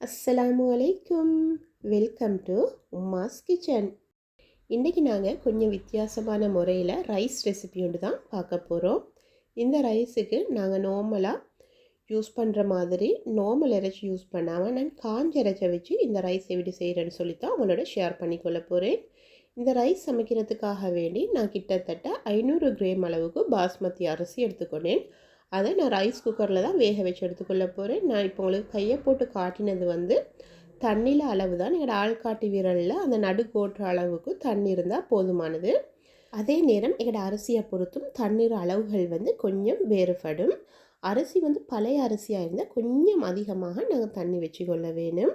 அஸ்ஸலாமு அலைக்கும். Welcome to Uma's kitchen இன்றைக்கி நாங்கள் கொஞ்சம் வித்தியாசமான முறையில் ரைஸ் ரெசிபி ஒன்று தான் பார்க்க போகிறோம் இந்த ரைஸுக்கு நாங்கள் நார்மலாக யூஸ் பண்ணுற மாதிரி நார்மல் இறைச்சி யூஸ் பண்ணாமல் நான் காஞ்ச இறைச்சை வச்சு இந்த ரைஸ் எப்படி செய்கிறேன்னு சொல்லி தான் உங்களோட ஷேர் பண்ணிக்கொள்ள போகிறேன் இந்த ரைஸ் சமைக்கிறதுக்காக வேண்டி நான் கிட்டத்தட்ட ஐநூறு கிராம் அளவுக்கு பாஸ்மதி அரிசி எடுத்துக்கொண்டேன். அதை நான் ரைஸ் குக்கரில் தான் வேக வச்சு எடுத்துக்கொள்ள போகிறேன் நான் இப்போ உங்களுக்கு கையை போட்டு காட்டினது வந்து தண்ணியில் அளவு தான். எங்களோட ஆள்காட்டி விரலில் அந்த நடு கோட்டுற அளவுக்கு தண்ணி இருந்தால் போதுமானது. அதே நேரம் எங்களோட அரிசியை பொறுத்தும் தண்ணீர் அளவுகள் வந்து கொஞ்சம் வேறுபடும். அரிசி வந்து பழைய அரிசியாக இருந்தால் கொஞ்சம் அதிகமாக நாங்கள் தண்ணி வச்சுக்கொள்ள வேணும்.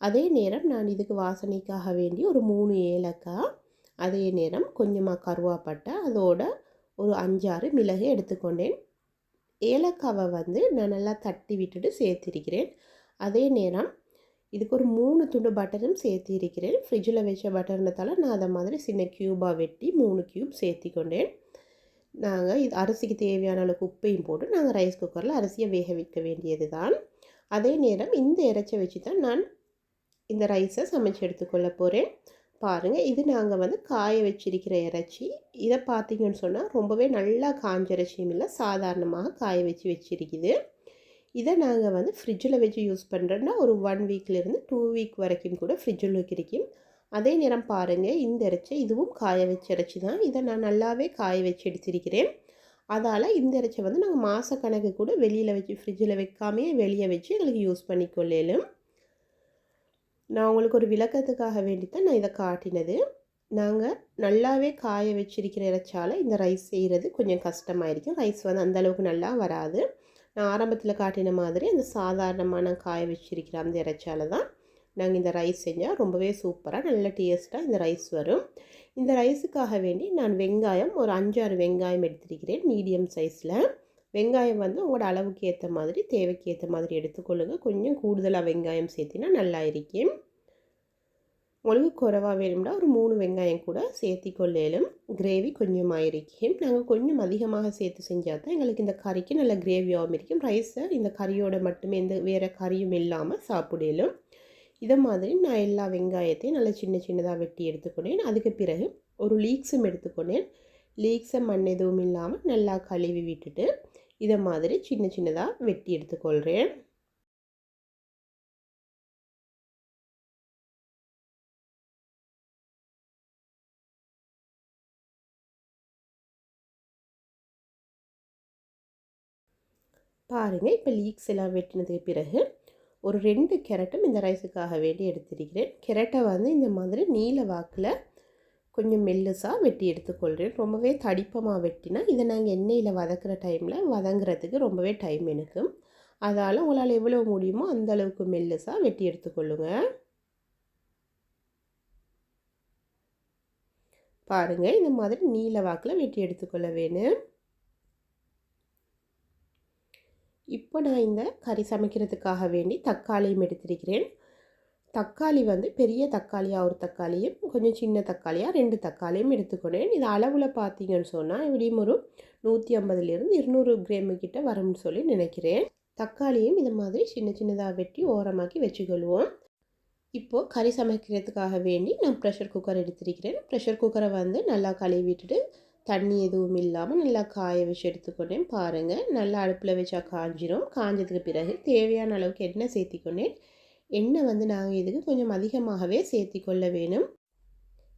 அதே நேரம் நான் இதுக்கு வாசனைக்காக வேண்டி ஒரு மூணு ஏலக்காய் அதே நேரம் கொஞ்சமாக கருவாப்பட்டை அதோட ஒரு அஞ்சாறு மிளகு எடுத்துக்கொண்டேன். ஏலக்காவை வந்து நான் நல்லா தட்டி விட்டுட்டு சேர்த்திருக்கிறேன். அதே நேரம் இதுக்கு ஒரு மூணு துண்டு பட்டரும் சேர்த்திருக்கிறேன். ஃப்ரிட்ஜில் வச்ச பட்டர்னதால் நான் அதை மாதிரி சின்ன க்யூபாக வெட்டி மூணு க்யூப் சேர்த்தி கொண்டேன் நாங்கள் இது அரிசிக்கு தேவையான அளவுக்கு உப்பையும் போட்டு நாங்கள் ரைஸ் குக்கரில் அரிசியை வேக வைக்க வேண்டியது தான் அதே நேரம் இந்த இறைச்சை வச்சு தான் நான் இந்த ரைஸை சமைச்சு எடுத்துக்கொள்ள போகிறேன் பாருங்கள் இது நாங்கள் வந்து காய வச்சிருக்கிற இறைச்சி. இதை பார்த்தீங்கன்னு சொன்னால் ரொம்பவே நல்லா காஞ்ச இறைச்சியும் இல்லை சாதாரணமாக காய வச்சு வச்சிருக்குது. இதை நாங்கள் வந்து ஃப்ரிட்ஜில் வச்சு யூஸ் பண்ணுறோன்னா ஒரு ஒன் வீக்லேருந்து டூ வீக் வரைக்கும் கூட ஃப்ரிட்ஜில் வைக்கிறக்கும் அதே நேரம் பாருங்கள் இந்த இறைச்சி இதுவும் காய வச்ச இறைச்சி தான். இதை நான் நல்லாவே காய வச்சு எடுத்திருக்கிறேன். அதால் இந்த இறைச்சி வந்து நாங்கள் மாதக்கணக்கு கூட வெளியில் வச்சு ஃப்ரிட்ஜில் வைக்காமே வெளியே வச்சு எங்களுக்கு யூஸ் பண்ணிக்கொள்ளலும். நான் உங்களுக்கு ஒரு விளக்கத்துக்காக வேண்டி தான் நான் இதை காட்டினது. நாங்கள் நல்லாவே காய வச்சிருக்கிற இறைச்சால் இந்த ரைஸ் செய்கிறது கொஞ்சம் கஷ்டமாயிருக்கும். ரைஸ் வந்து அந்தளவுக்கு நல்லா வராது. நான் ஆரம்பத்தில் காட்டின மாதிரி அந்த சாதாரணமான காய வச்சிருக்கிற அந்த இறைச்சால தான் நாங்கள் இந்த ரைஸ் செஞ்சால் ரொம்பவே சூப்பராக நல்ல டேஸ்ட்டாக இந்த ரைஸ் வரும். இந்த ரைஸுக்காக வேண்டி நான் வெங்காயம் ஒரு அஞ்சாறு வெங்காயம் எடுத்திருக்கிறேன் மீடியம் சைஸில் வெங்காயம் வந்து உங்களோட அளவுக்கு ஏற்ற மாதிரி தேவைக்கு ஏற்ற மாதிரி எடுத்துக்கொள்ளுங்கள் கொஞ்சம் கூடுதலாக வெங்காயம் சேர்த்தினா நல்லா இருக்கும். உங்களுக்கு குறைவாக வேணும்னா ஒரு மூணு வெங்காயம் கூட சேர்த்தி கொள்ளேலும் கிரேவி கொஞ்சமாக இருக்கும். நாங்கள் கொஞ்சம் அதிகமாக சேர்த்து செஞ்சால் தான் எங்களுக்கு இந்த கறிக்கு நல்ல கிரேவியாகவும் இருக்கும். ரைஸை இந்த கறியோட மட்டுமே எந்த வேறு கறியும் இல்லாமல் சாப்பிடலும். இதை மாதிரி நான் எல்லா வெங்காயத்தையும் நல்லா சின்ன சின்னதாக வெட்டி எடுத்துக்கொண்டேன். அதுக்கு பிறகு ஒரு லீக்ஸும் எடுத்துக்கொண்டேன். லீக்ஸை மண் எதுவும் இல்லாமல் நல்லா கழுவி விட்டுட்டு இதை மாதிரி சின்ன சின்னதாக வெட்டி எடுத்துக்கொள்கிறேன் பாருங்கள் இப்போ லீக்ஸ் எல்லாம் வெட்டினதுக்கு பிறகு ஒரு ரெண்டு கேரட்டும் இந்த ரைஸுக்காக வேண்டி எடுத்திருக்கிறேன். கேரட்டை வந்து இந்த மாதிரி நீல வாக்கில் கொஞ்சம் மெல்லுசாக வெட்டி எடுத்துக்கொள்கிறேன் ரொம்பவே தடிப்பமாக வெட்டினா இதை நாங்கள் எண்ணெயில் வதக்கிற டைமில் வதங்குறதுக்கு ரொம்பவே டைம் எனக்கு. அதால் உங்களால் எவ்வளோ முடியுமோ அந்த அளவுக்கு மெல்லுசாக வெட்டி எடுத்துக்கொள்ளுங்க. பாருங்கள் இந்த மாதிரி நீல வாக்கில் வெட்டி எடுத்துக்கொள்ள வேணும். இப்போ நான் இந்த கறி சமைக்கிறதுக்காக வேண்டி தக்காளியும் எடுத்திருக்கிறேன். தக்காளி வந்து பெரிய தக்காளியாக ஒரு தக்காளியும் கொஞ்சம் சின்ன தக்காளியாக ரெண்டு தக்காளியும் எடுத்துக்கொண்டேன். இது அளவில் பார்த்தீங்கன்னு சொன்னால் எப்படியும் ஒரு நூற்றி ஐம்பதுலேருந்து இருநூறு கிராமு கிட்ட வரும்னு சொல்லி நினைக்கிறேன். தக்காளியும் இது மாதிரி சின்ன சின்னதாக வெட்டி ஓரமாக்கி வச்சுக்கொள்வோம். இப்போது கறி சமைக்கிறதுக்காக வேண்டி நான் ப்ரெஷர் குக்கர் எடுத்திருக்கிறேன். ப்ரெஷர் குக்கரை வந்து நல்லா கழுவிட்டுட்டு தண்ணி எதுவும் இல்லாமல் நல்லா காய வச்சு எடுத்துக்கொண்டேன். பாருங்கள் நல்லா அடுப்பில் வச்சா காஞ்சிரும். காஞ்சதுக்கு பிறகு தேவையான அளவுக்கு எண்ணெய் சேர்த்திக்கொண்டேன். எண்ணெய் வந்து நாங்கள் இதுக்கு கொஞ்சம் அதிகமாகவே சேர்த்தி கொள்ள வேணும்.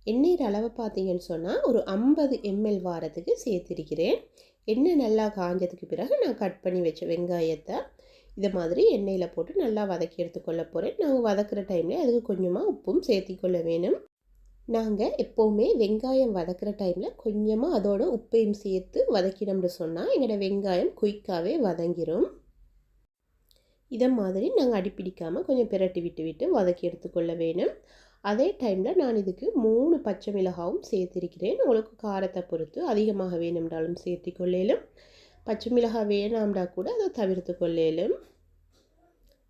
எண்ணெய் அளவை பார்த்தீங்கன்னு சொன்னால் ஒரு ஐம்பது எம்எல் வாரத்துக்கு சேர்த்திருக்கிறேன். எண்ணெய் நல்லா காஞ்சதுக்கு பிறகு நான் கட் பண்ணி வச்ச வெங்காயத்தை இதை மாதிரி எண்ணெயில் போட்டு நல்லா வதக்கி எடுத்துக்கொள்ள போகிறேன் நாங்கள் வதக்கிற டைமில் அதுக்கு கொஞ்சமாக உப்பும் சேர்த்தி கொள்ள வேணும். நாங்கள் எப்போவுமே வெங்காயம் வதக்கிற டைமில் கொஞ்சமாக அதோட உப்பையும் சேர்த்து வதக்கினோம்னு சொன்னால் எங்களோட வெங்காயம் குயிக்காகவே வதங்கிடும் இதை மாதிரி நாங்கள் அடிப்பிடிக்காமல் கொஞ்சம் பிரட்டி விட்டு விட்டு வதக்கி எடுத்துக்கொள்ள வேணும். அதே டைமில் நான் இதுக்கு மூணு பச்சை மிளகாவும் சேர்த்திருக்கிறேன். உங்களுக்கு காரத்தை பொறுத்து அதிகமாக வேணும்னாலும் சேர்த்தி கொள்ளேலும் பச்சை மிளகாய் வேணாம்டா கூட அதை தவிர்த்து கொள்ளேலும்.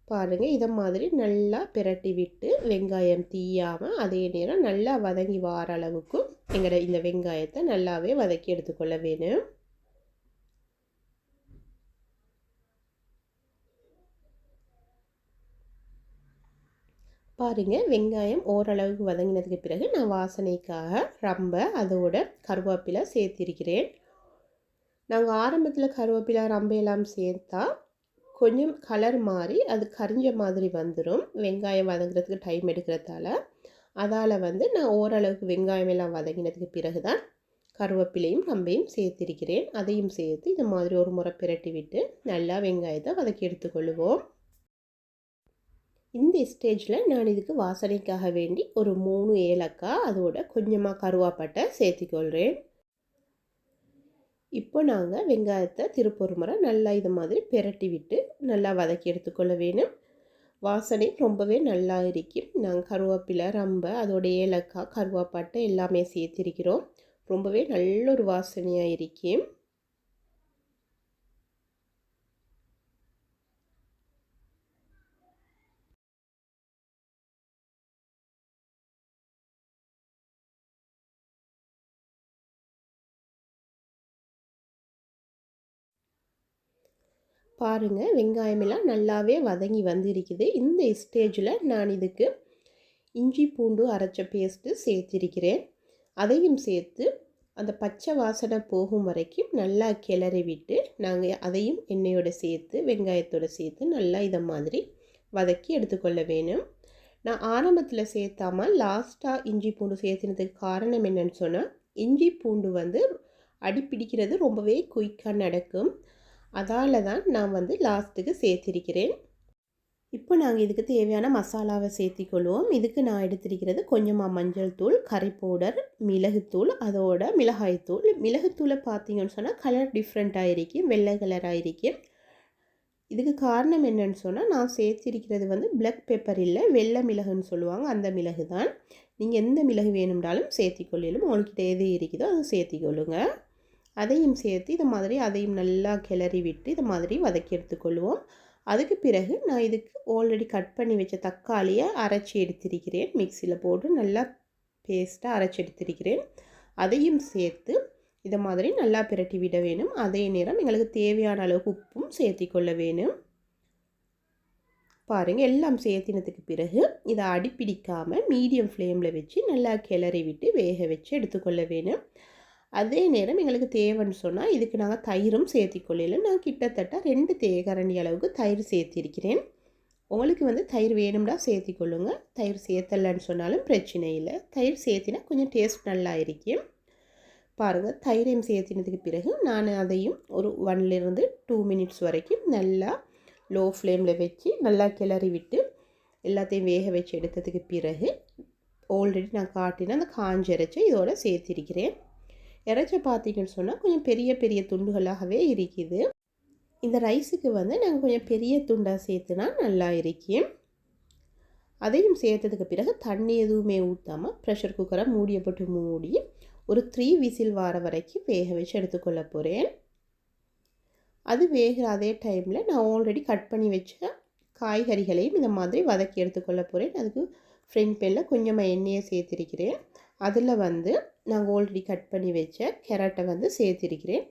பாருங்கள் இதை மாதிரி நல்லா பிரட்டி விட்டு வெங்காயம் தீயாமல் அதே நேரம் நல்லா வதங்கி வார அளவுக்கும் எங்களோட இந்த வெங்காயத்தை நல்லாவே வதக்கி எடுத்துக்கொள்ள வேணும். பாருங்கள் வெங்காயம் ஓரளவுக்கு வதங்கினதுக்கு பிறகு நான் வாசனைக்காக ரம்பை அதோட கருவேப்பிலை சேர்த்திருக்கிறேன். நாங்கள் ஆரம்பத்தில் கருவேப்பிலை ரம்பையெல்லாம் சேர்த்தா கொஞ்சம் கலர் மாறி அது கரிஞ்ச மாதிரி வந்துடும் வெங்காயம் வதங்குறதுக்கு டைம் எடுக்கிறதால. அதால் வந்து நான் ஓரளவுக்கு வெங்காயம் எல்லாம் வதங்கினதுக்கு பிறகு தான் கருவேப்பிலையும் ரம்பையும் சேர்த்திருக்கிறேன். அதையும் சேர்த்து இந்த மாதிரி ஒரு முறை பிரட்டி விட்டு நல்லா வெங்காயத்தை வதக்கி எடுத்துக்கொள்வோம் இந்த ஸ்டேஜில் நான் இதுக்கு வாசனைக்காக வேண்டி ஒரு மூணு ஏலக்காய் அதோட கொஞ்சமாக கருவாப்பட்டை சேர்த்துக்கொள்கிறேன் இப்போ நாங்கள் வெங்காயத்தை திருப்பொரு முறை நல்லா இது மாதிரி பிரட்டி விட்டு நல்லா வதக்கி எடுத்துக்கொள்ள வேணும். வாசனை ரொம்பவே நல்லா இருக்கும் நாங்கள் கருவேப்பிலை ரம்ப அதோட ஏலக்காய் கருவாப்பட்டை எல்லாமே சேர்த்திருக்கிறோம். ரொம்பவே நல்ல ஒரு வாசனையாக இருக்கும் பாருங்கள் வெங்காயமெல்லாம் நல்லாவே வதங்கி வந்திருக்குது. இந்த ஸ்டேஜில் நான் இதுக்கு இஞ்சி பூண்டு அரைச்ச பேஸ்ட்டு சேர்த்திருக்கிறேன். அதையும் சேர்த்து அந்த பச்சை வாசனை போகும் வரைக்கும் நல்லா கிளறி விட்டு நாங்கள் அதையும் எண்ணெயோடு சேர்த்து வெங்காயத்தோடு சேர்த்து நல்லா இதை மாதிரி வதக்கி எடுத்துக்கொள்ள வேணும். நான் ஆரம்பத்தில் சேர்த்தாமல் லாஸ்ட்டாக இஞ்சி பூண்டு சேர்த்துனதுக்கு காரணம் என்னென்னு சொன்னால் இஞ்சி பூண்டு வந்து அடிப்பிடிக்கிறது ரொம்பவே குயிக்காக நடக்கும். அதால் தான் நான் வந்து லாஸ்ட்டுக்கு சேர்த்திருக்கிறேன். இப்போ நாங்கள் இதுக்கு தேவையான மசாலாவை சேர்த்திக்கொள்வோம். இதுக்கு நான் எடுத்திருக்கிறது கொஞ்சமாக மஞ்சள் தூள் கறி பவுடர் மிளகுத்தூள் அதோட மிளகாய்த்தூள் மிளகுத்தூளை பார்த்தீங்கன்னு சொன்னால் கலர் டிஃப்ரெண்ட்டாக இருக்கும் வெள்ளை கலராக இருக்கும் இதுக்கு காரணம் என்னன்னு சொன்னால் நான் சேர்த்திருக்கிறது வந்து பிளக் பெப்பர் இல்லை வெள்ளை மிளகுன்னு சொல்லுவாங்க அந்த மிளகு தான் நீங்கள் எந்த மிளகு வேணும்னாலும் சேர்த்திக்கொள்ளிலும் உங்கள்கிட்ட எது இருக்குதோ அதை சேர்த்திக்கொள்ளுங்கள் அதையும் சேர்த்து இது மாதிரி அதையும் நல்லா கிளறி விட்டு இது மாதிரி வதக்கி எடுத்துக்கொள்வோம். அதுக்கு பிறகு நான் இதுக்கு ஆல்ரெடி கட் பண்ணி வச்ச தக்காளியை அரைச்சி எடுத்திருக்கிறேன். மிக்சியில் போட்டு நல்லா பேஸ்ட்டாக அரைச்சி எடுத்திருக்கிறேன். அதையும் சேர்த்து இதை மாதிரி நல்லா பிரட்டி விட வேணும். அதே நேரம் எங்களுக்கு தேவையான அளவுக்கு உப்பும் சேர்த்தி கொள்ள வேணும். பாருங்கள் எல்லாம் சேர்த்தினதுக்கு பிறகு இதை அடிப்பிடிக்காமல் மீடியம் ஃப்ளேமில் வச்சு நல்லா கிளறி விட்டு வேக வச்சு எடுத்துக்கொள்ள வேணும். அதே நேரம் எங்களுக்கு தேவைன்னு சொன்னால் இதுக்கு நாங்கள் தயிரும் சேர்த்திக்கொள்ளல நான் கிட்டத்தட்ட ரெண்டு தேகரண்டி அளவுக்கு தயிர் சேர்த்திருக்கிறேன். உங்களுக்கு வந்து தயிர் வேணும்னா சேர்த்திக்கொள்ளுங்க. தயிர் சேர்த்தலன்னு சொன்னாலும் பிரச்சனை இல்லை. தயிர் சேர்த்தினா கொஞ்சம் டேஸ்ட் நல்லா இருக்கும். பாருங்கள் தயிரையும் சேர்த்தினதுக்கு பிறகு நான் அதையும் ஒரு ஒன்லேருந்து டூ மினிட்ஸ் வரைக்கும் நல்லா லோ ஃப்ளேமில் வச்சு நல்லா கிளறி விட்டு எல்லாத்தையும் வேக வச்சு எடுத்ததுக்கு பிறகு ஆல்ரெடி நான் காட்டின அந்த காஞ்சரைச்சி இதோட சேர்த்திருக்கிறேன். இறைச்சி பார்த்தீங்கன்னு சொன்னால் கொஞ்சம் பெரிய பெரிய துண்டுகளாகவே இருக்குது. இந்த ரைஸுக்கு வந்து நாங்கள் கொஞ்சம் பெரிய துண்டாக சேர்த்துனா நல்லா இருக்கும் அதையும் சேர்த்ததுக்கு பிறகு தண்ணி எதுவுமே ஊற்றாமல் ப்ரெஷர் குக்கரை மூடியப்பட்டு போட்டு மூடி ஒரு த்ரீ விசில் வார வரைக்கும் வேக வச்சு எடுத்துக்கொள்ள போகிறேன் அது வேகிற அதே டைமில் நான் ஆல்ரெடி கட் பண்ணி வச்ச காய்கறிகளையும் இந்த மாதிரி வதக்கி எடுத்துக்கொள்ள போகிறேன் அதுக்கு ஃப்ரெண்ட் பேனில் கொஞ்சமாக எண்ணெயை சேர்த்திருக்கிறேன். அதில் வந்து நாங்கள் ஆல்ரெடி கட் பண்ணி வச்ச கேரட்டை வந்து சேர்த்திருக்கிறேன்.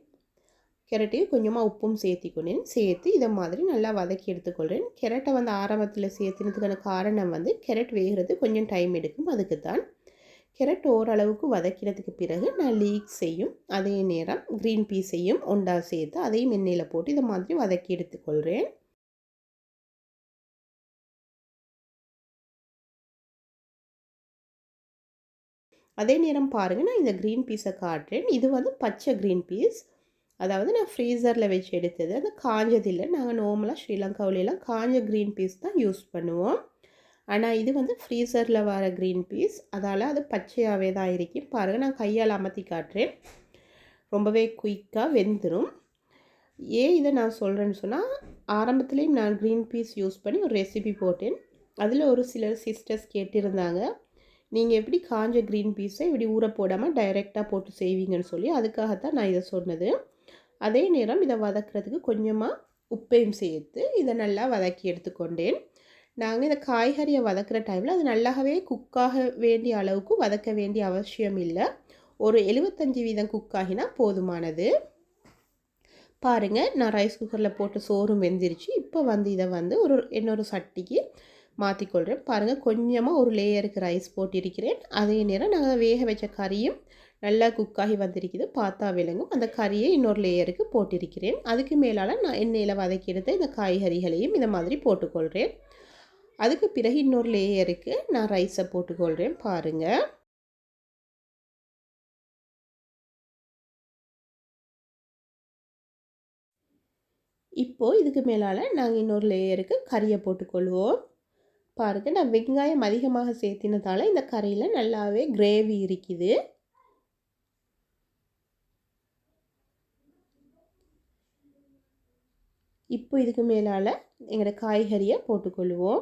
கேரட்டையும் கொஞ்சமாக உப்பும் சேர்த்திக்கொண்டேன். சேர்த்து இதை மாதிரி நல்லா வதக்கி எடுத்துக்கொள்கிறேன் கேரட்டை வந்து ஆரம்பத்தில் சேர்த்துனதுக்கான காரணம் வந்து கேரட் வேகிறது கொஞ்சம் டைம் எடுக்கும். அதுக்கு தான் கேரட் ஓரளவுக்கு வதக்கினதுக்கு பிறகு நான் லீக்ஸையும் அதே நேரம் க்ரீன் பீஸையும் ஒண்டா சேர்த்து அதையும் எண்ணெயில் போட்டு இதை மாதிரி வதக்கி எடுத்துக்கொள்கிறேன் அதே நேரம் பாருங்கள் நான் இந்த க்ரீன் பீஸை காட்டுறேன். இது வந்து பச்சை க்ரீன் பீஸ் அதாவது நான் ஃப்ரீசரில் வச்சு எடுத்தது. அது காஞ்சதில்லை நாங்கள் நார்மலாக ஸ்ரீலங்காவிலலாம் காஞ்ச க்ரீன் பீஸ் தான் யூஸ் பண்ணுவோம். ஆனால் இது வந்து ஃப்ரீசரில் வர க்ரீன் பீஸ் அதால் அது பச்சையாகவே தான் இருக்கும். பாருங்கள் நான் கையால் அமர்த்தி காட்டுறேன். ரொம்பவே குயிக்காக வெந்துடும் ஏன் இதை நான் சொல்கிறேன்னு சொன்னால் ஆரம்பத்துலேயும் நான் க்ரீன் பீஸ் யூஸ் பண்ணி ஒரு ரெசிபி போட்டேன். அதில் ஒரு சிலர் சிஸ்டர்ஸ் கேட்டிருந்தாங்க. நீங்கள் எப்படி காஞ்ச க்ரீன் பீஸை இப்படி ஊற போடாமல் டைரெக்டாக போட்டு செய்வீங்கன்னு சொல்லி அதுக்காகத்தான் நான் இதை சொன்னது. அதே நேரம் இதை வதக்கிறதுக்கு கொஞ்சமாக உப்பையும் சேர்த்து இதை நல்லா வதக்கி எடுத்துக்கொண்டேன். நாங்கள் இந்த காய்கறியை வதக்கிற டைமில் அது நல்லாவே குக்காக வேண்டிய அளவுக்கு வதக்க வேண்டிய அவசியம் இல்லை. ஒரு எழுபத்தஞ்சி வீதம் குக்காகினா போதுமானது. பாருங்கள் நான் ரைஸ் குக்கரில் போட்டு சோறும் வெந்துருச்சு. இப்போ வந்து இதை வந்து ஒரு இன்னொரு சட்டிக்கு மாற்றிக்கொள்கிறேன் பாருங்கள் கொஞ்சமாக ஒரு லேயருக்கு ரைஸ் போட்டிருக்கிறேன். அதே நேரம் நாங்கள் வேக வச்ச கறியும் நல்லா குக்காகி வந்திருக்குது. பார்த்தா விளங்கும். அந்த கறியை இன்னொரு லேயருக்கு போட்டிருக்கிறேன். அதுக்கு மேலால் நான் எண்ணெயில் வதக்கி எடுத்த இந்த காய்கறிகளையும் இந்த மாதிரி போட்டுக்கொள்கிறேன் அதுக்கு பிறகு இன்னொரு லேயருக்கு நான் ரைஸை போட்டுக்கொள்கிறேன் பாருங்கள் இப்போது இதுக்கு மேலால் நாங்கள் இன்னொரு லேயருக்கு கறியை போட்டுக்கொள்வோம். பாருங்கள் நான் வெங்காயம் அதிகமாக சேர்த்தினதால இந்த கறியில் நல்லாவே கிரேவி இருக்குது. இப்போ இதுக்கு மேலால் எங்களோட காய்கறியை போட்டுக்கொள்வோம்.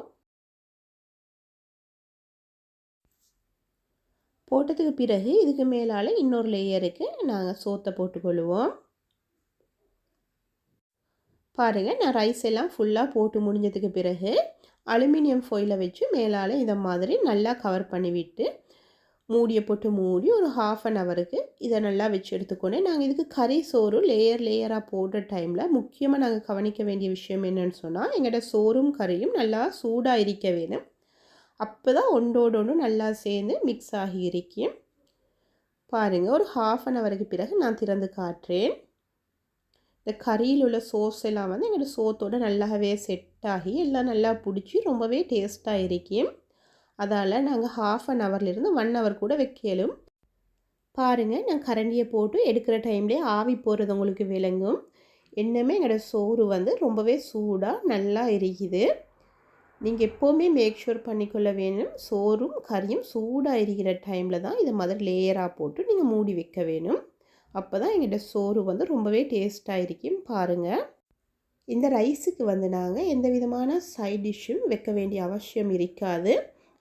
போட்டதுக்கு பிறகு இதுக்கு மேலால் இன்னொரு லேயருக்கு நாங்கள் சோத்தை போட்டுக்கொள்வோம். பாருங்கள் நான் ரைஸ் எல்லாம் ஃபுல்லாக போட்டு முடிஞ்சதுக்கு பிறகு அலுமினியம் ஃபோயிலை வச்சு மேலால் இதை மாதிரி நல்லா கவர் பண்ணிவிட்டு மூடியை போட்டு மூடி ஒரு ஹாஃப் அன் ஹவருக்கு இதை நல்லா வச்சு எடுத்துக்கொண்டு நாங்கள் இதுக்கு கறி சோறு லேயர் லேயராக போடுற டைமில் முக்கியமாக நாங்கள் கவனிக்க வேண்டிய விஷயம் என்னென்னு சொன்னால் எங்கள்கிட்ட சோறும் கறியும் நல்லா சூடாக இருக்க வேணும். அப்போ தான் ஒன்றோடு ஒன்று நல்லா சேர்ந்து மிக்ஸ் ஆகி இருக்கும் பாருங்கள் ஒரு ஹாஃப் அன் ஹவருக்கு பிறகு நான் திறந்து காட்டுறேன். இந்த கறியில் உள்ள சோஸ் எல்லாம் வந்து எங்களோட சோத்தோடு நல்லாவே செட் ஆகி எல்லாம் நல்லா பிடிச்சி ரொம்பவே டேஸ்ட்டாக இருக்கும் அதால் நாங்கள் ஹாஃப் அன் ஹவர்லேருந்து ஒன் ஹவர் கூட வைக்கலும். பாருங்கள் நான் கரண்டியை போட்டு எடுக்கிற டைம்லேயே ஆவி போடுறது உங்களுக்கு விளங்கும். இன்னுமே எங்களோட சோறு வந்து ரொம்பவே சூடாக நல்லா இருக்குது. நீங்கள் எப்போவுமே மேக் ஷூர் பண்ணிக்கொள்ள வேணும் சோறும் கறியும் சூடாக இருக்கிற டைமில் தான் இதை மாதிரி லேயராக போட்டு நீங்கள் மூடி வைக்க வேணும் அப்போ தான் எங்கிட்ட சோறு வந்து ரொம்பவே டேஸ்ட்டாக இருக்கும் பாருங்கள் இந்த ரைஸுக்கு வந்து நாங்கள் எந்த விதமான சைட் டிஷ்ஷும் வைக்க வேண்டிய அவசியம் இருக்காது.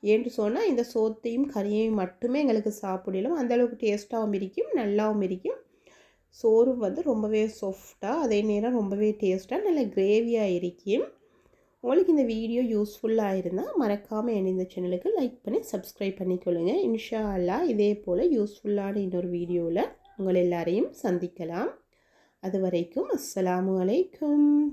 ஏன்னு சொன்னால் இந்த சோத்தையும் கறியையும் மட்டுமே எங்களுக்கு சாப்பிடலாம் அந்தளவுக்கு டேஸ்ட்டாகவும் இருக்கும் நல்லாவும் இருக்கும். சோறும் வந்து ரொம்பவே சாஃப்டாக அதே நேரம் ரொம்பவே டேஸ்ட்டாக நல்ல கிரேவியாக இருக்கும். உங்களுக்கு இந்த வீடியோ யூஸ்ஃபுல்லாக இருந்தால் மறக்காமல் என் இந்த சேனலுக்கு லைக் பண்ணி சப்ஸ்கிரைப் பண்ணிக்கொள்ளுங்கள் இன்ஷா அல்லா இதே போல் யூஸ்ஃபுல்லான இன்னொரு வீடியோவில் உங்கள் எல்லாரையும் சந்திக்கலாம். அது வரைக்கும் அஸ்ஸலாமு அலைக்கும்.